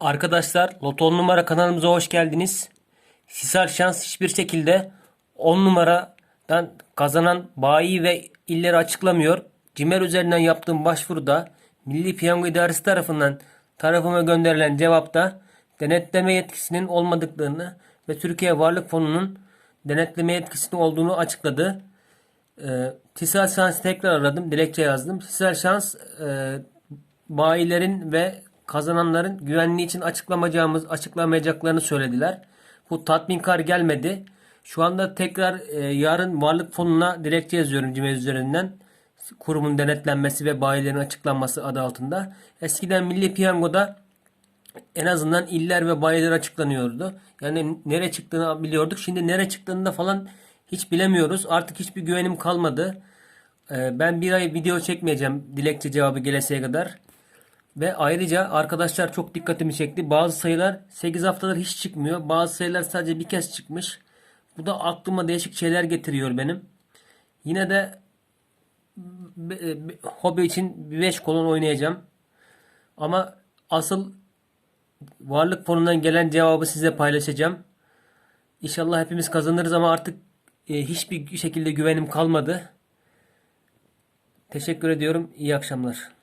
Arkadaşlar Loto 10 numara kanalımıza hoş geldiniz. Sisal şans hiçbir şekilde 10 numaradan kazanan bayi ve illeri açıklamıyor. Cimer üzerinden yaptığım başvuruda Milli Piyango İdaresi tarafından tarafıma gönderilen cevapta denetleme yetkisinin olmadıklarını ve Türkiye Varlık Fonu'nun denetleme yetkisinin olduğunu açıkladı. E, Tisal Şans'ı tekrar aradım. Dilekçe yazdım. Tisal Şans e, bayilerin ve kazananların güvenliği için açıklamayacağımız açıklamayacaklarını söylediler. Bu tatminkar gelmedi. Şu anda tekrar e, yarın varlık fonuna dilekçe yazıyorum Cimez üzerinden. Kurumun denetlenmesi ve bayilerin açıklanması adı altında. Eskiden Milli Piyango'da en azından iller ve bayiler açıklanıyordu. Yani nereye çıktığını biliyorduk. Şimdi nereye çıktığını da falan hiç bilemiyoruz. Artık hiçbir güvenim kalmadı. Ee, Ben bir ay video çekmeyeceğim dilekçe cevabı geleseye kadar. Ve ayrıca arkadaşlar çok dikkatimi çekti. Bazı sayılar 8 haftadır hiç çıkmıyor. Bazı sayılar sadece bir kez çıkmış. Bu da aklıma değişik şeyler getiriyor benim. Yine de be- hobi için 5 kolon oynayacağım. Ama asıl varlık fonundan gelen cevabı size paylaşacağım. İnşallah hepimiz kazanırız ama artık e, hiçbir şekilde güvenim kalmadı. Teşekkür ediyorum. İyi akşamlar.